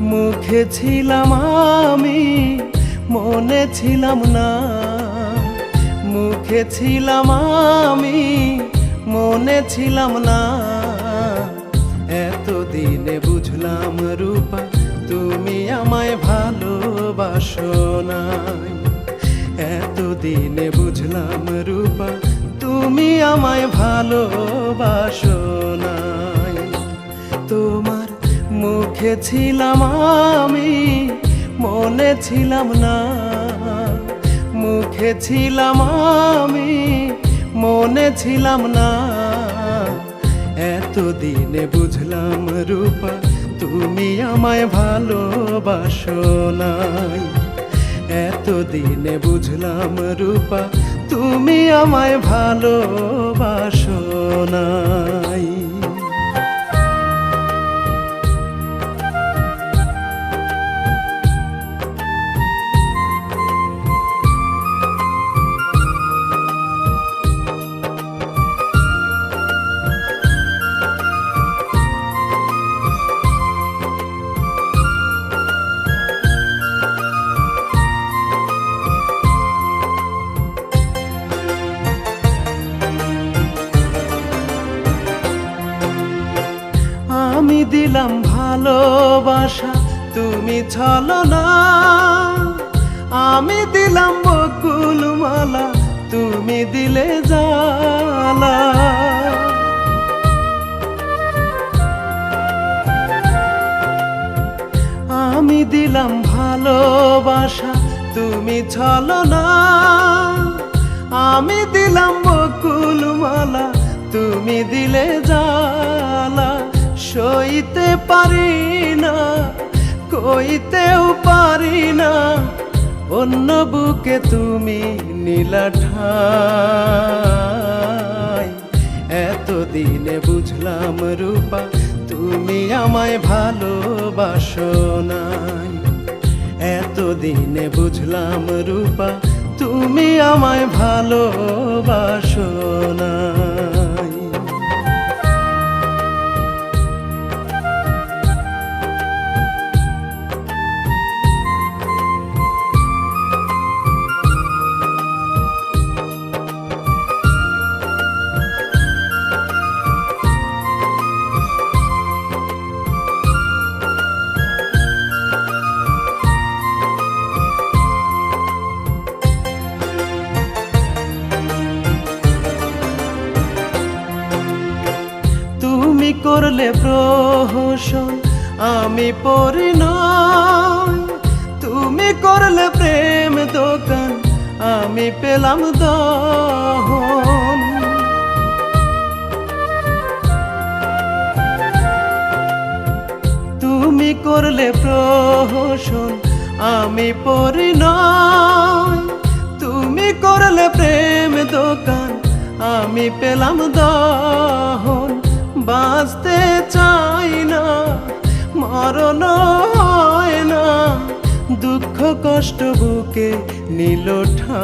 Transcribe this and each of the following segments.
মুখে ছিলাম আমি, মনে ছিলাম না। মুখে ছিলাম আমি, মনে ছিলাম না। এতদিনে বুঝলাম রূপা, তুমি আমায় ভালোবাসো নাই। এতদিনে বুঝলাম রূপা, তুমি আমায় ভালোবাসো তোমার মুখে ছিলাম আমি, মনে ছিলাম না। মুখে ছিলাম আমি, মনে ছিলাম না। এতদিনে বুঝলাম রূপা, তুমি আমায় ভালোবাসো নাই। এতদিনে বুঝলাম রূপা, তুমি আমায় ভালোবাসো দিলাম ভালোবাসা, তুমি ছলো না। আমি দিলাম বকুল মালা তুমি দিলে জালা আমি দিলাম ভালোবাসা, তুমি ছলো না। আমি দিলাম বকুল মালা তুমি দিলে জালা সইতে পারি না, কইতেও পারি না, অন্য বুকে তুমি নীলা ঠাই। এতদিনে বুঝলাম রূপা, তুমি আমায় ভালোবাসো নাই। এতদিনে বুঝলাম রূপা, তুমি আমায় ভালোবাসো নাই। করলে প্রহসন, আমি পড়ি তুমি করলে প্রেম দোকান, আমি পেলাম দহন। তুমি করলে প্রহসন, আমি পড়ি তুমি করলে প্রেম দোকান, আমি পেলাম দহন। বাঁচতে হয় না দুঃখ কষ্ট বুকে নীল ঠাই।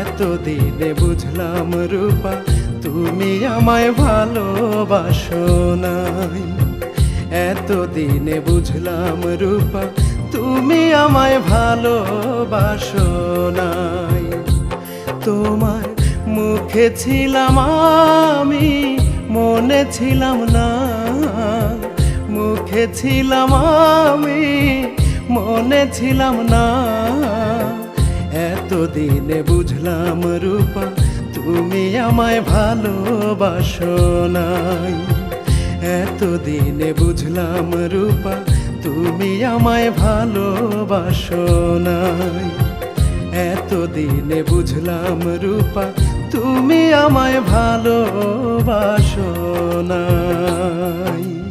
এতদিনে বুঝলাম রূপা, তুমি আমায় ভালোবাসো নাই। এতদিনে বুঝলাম রূপা, তুমি আমায় ভালোবাসো নাই। তোমার মুখে ছিলাম আমি মনে ছিলাম না, মুখে ছিলাম আমি, মনে ছিলাম না। এতদিনে বুঝলাম রূপা, তুমি আমায় ভালোবাসো নাই। এতদিনে বুঝলাম রূপা, তুমি আমায় ভালোবাসো নাই। এতদিনে বুঝলাম রূপা তুমি আমায় ভালোবাসো নাই।